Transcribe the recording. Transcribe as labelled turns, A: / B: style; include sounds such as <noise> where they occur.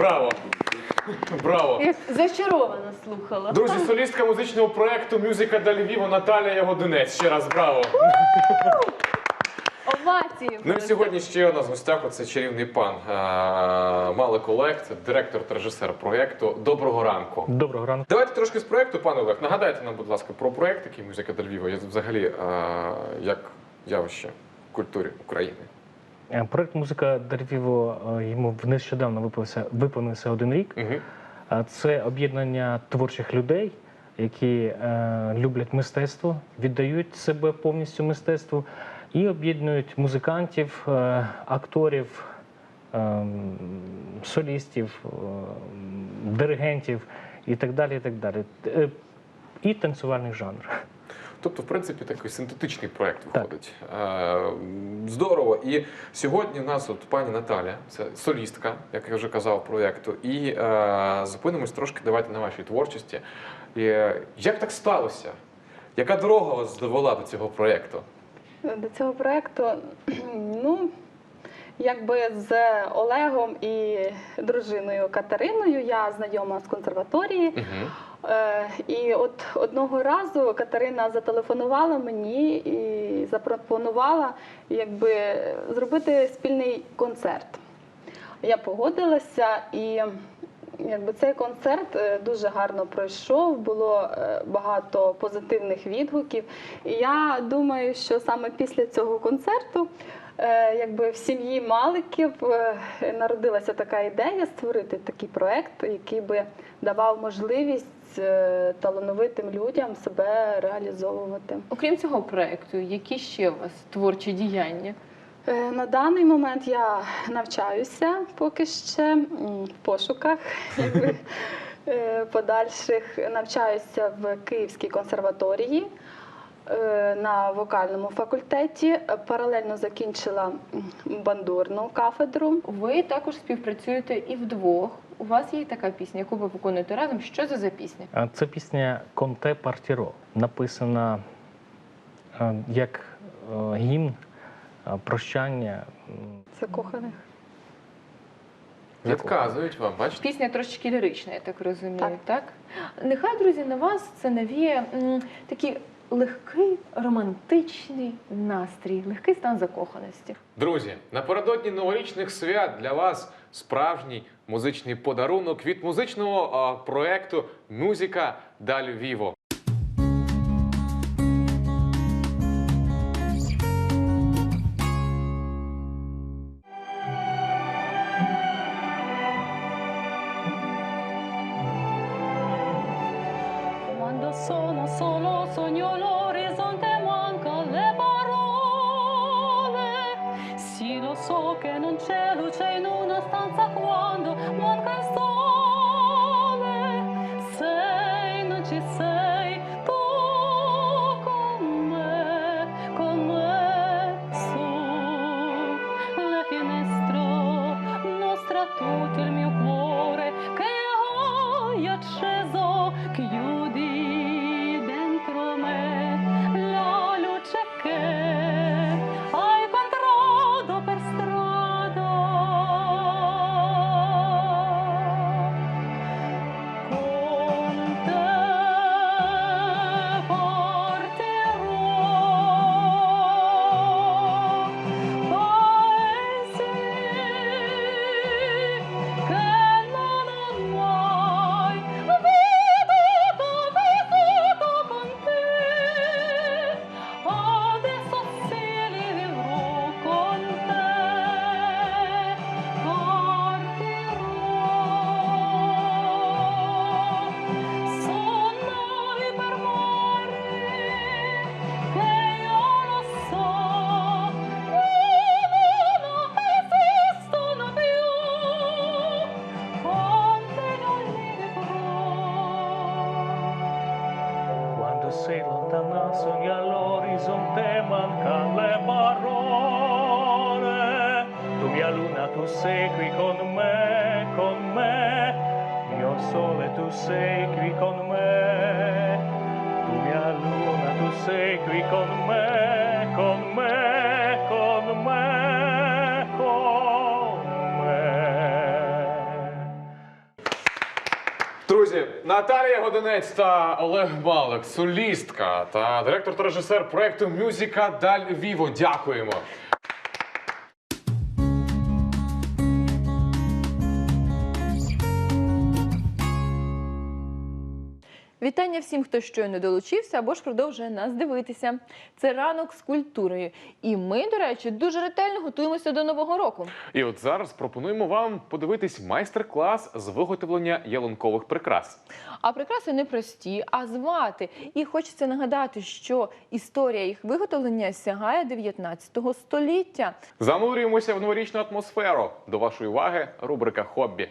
A: Браво! Браво!
B: Як зачаровано слухала.
A: Друзі, солістка музичного проекту Мюзика да Львіву Наталія Ягодинець. Ще раз браво!
B: Овації.
A: Ну і сьогодні ще у нас в гостях оце чарівний пан а, Малик Олег, це директор та режисер проекту. Доброго ранку.
C: Доброго ранку.
A: Давайте трошки з проекту, пане Олег. Нагадайте нам, будь ласка, про проект, який музика до Львова, взагалі як явище в культурі України.
C: Е, Проект Музика Дервіво йому нещодавно виповнився, виповнився один рік.
A: Угу.
C: Це об'єднання творчих людей, які е, люблять мистецтво, віддають себе повністю мистецтву і об'єднують музикантів, е, акторів, е, солістів, е, диригентів і так далі. І так далі. Е, І танцювальний жанр.
A: Тобто, в принципі, такий синтетичний проект виходить. Так. Здорово. І сьогодні в нас от пані Наталя, це солістка, як я вже казав, проєкту. І е, зупинимось трошки давайте на вашій творчості. І, е, як так сталося? Яка дорога вас довела до цього проєкту?
D: До цього проєкту, <clears throat> ну, якби з Олегом і дружиною Катериною я знайома з консерваторії.
A: Угу.
D: Е, І от одного разу Катерина зателефонувала мені і запропонувала якби, зробити спільний концерт. Я погодилася і якби, цей концерт е, дуже гарно пройшов, було е, багато позитивних відгуків. І я думаю, що саме після цього концерту якби, в сім'ї Маликів е, народилася така ідея створити такий проект, який би давав можливість е, талановитим людям себе реалізовувати.
B: Окрім цього проекту, які ще у вас творчі діяння?
D: Е, На даний момент я навчаюся поки ще в пошуках <laughs> е, подальших. Навчаюся в Київській консерваторії е, на вокальному факультеті. Е, Паралельно закінчила бандурну кафедру.
B: Ви також співпрацюєте і вдвох. У вас є така пісня, яку ви виконуєте разом. Що це за пісня?
C: Це пісня Конте Партіро, написана е, як е, гімн е, прощання. м,
D: Закоханих.
A: Відказують вам, бачите?
B: Пісня трошечки лірична, я так розумію, так?
D: Так.
B: Нехай, друзі, на вас це навіє м, такий легкий романтичний настрій, легкий стан закоханості.
A: Друзі, напередодні новорічних свят для вас справжній музичний подарунок від музичного а, проекту Музика да Львіво.
D: Quando sono solo sogno che non c'è luce in una stanza quando manca il sole. Sei, non ci sei tu con me, con me su le finestre mostra tutto il mio cuore che hai acceso chiudi
C: tu sei qui con me, con me. Mio sole, tu sei qui con me. Tu mia luna, tu sei qui con me, con me, con me, con me.
A: Друзі, Наталія Годинець та Олег Балик, солістка та директор та режисер проекту Мюзіка Даль Віво. Дякуємо.
B: Вітання всім, хто щойно долучився або ж продовжує нас дивитися. Це ранок з культурою. І ми, до речі, дуже ретельно готуємося до нового року.
A: І от зараз пропонуємо вам подивитись майстер-клас з виготовлення ялинкових прикрас.
B: А прикраси не прості, а звати. І хочеться нагадати, що історія їх виготовлення сягає 19 століття.
A: Занурюємося в новорічну атмосферу. До вашої уваги рубрика Хобі.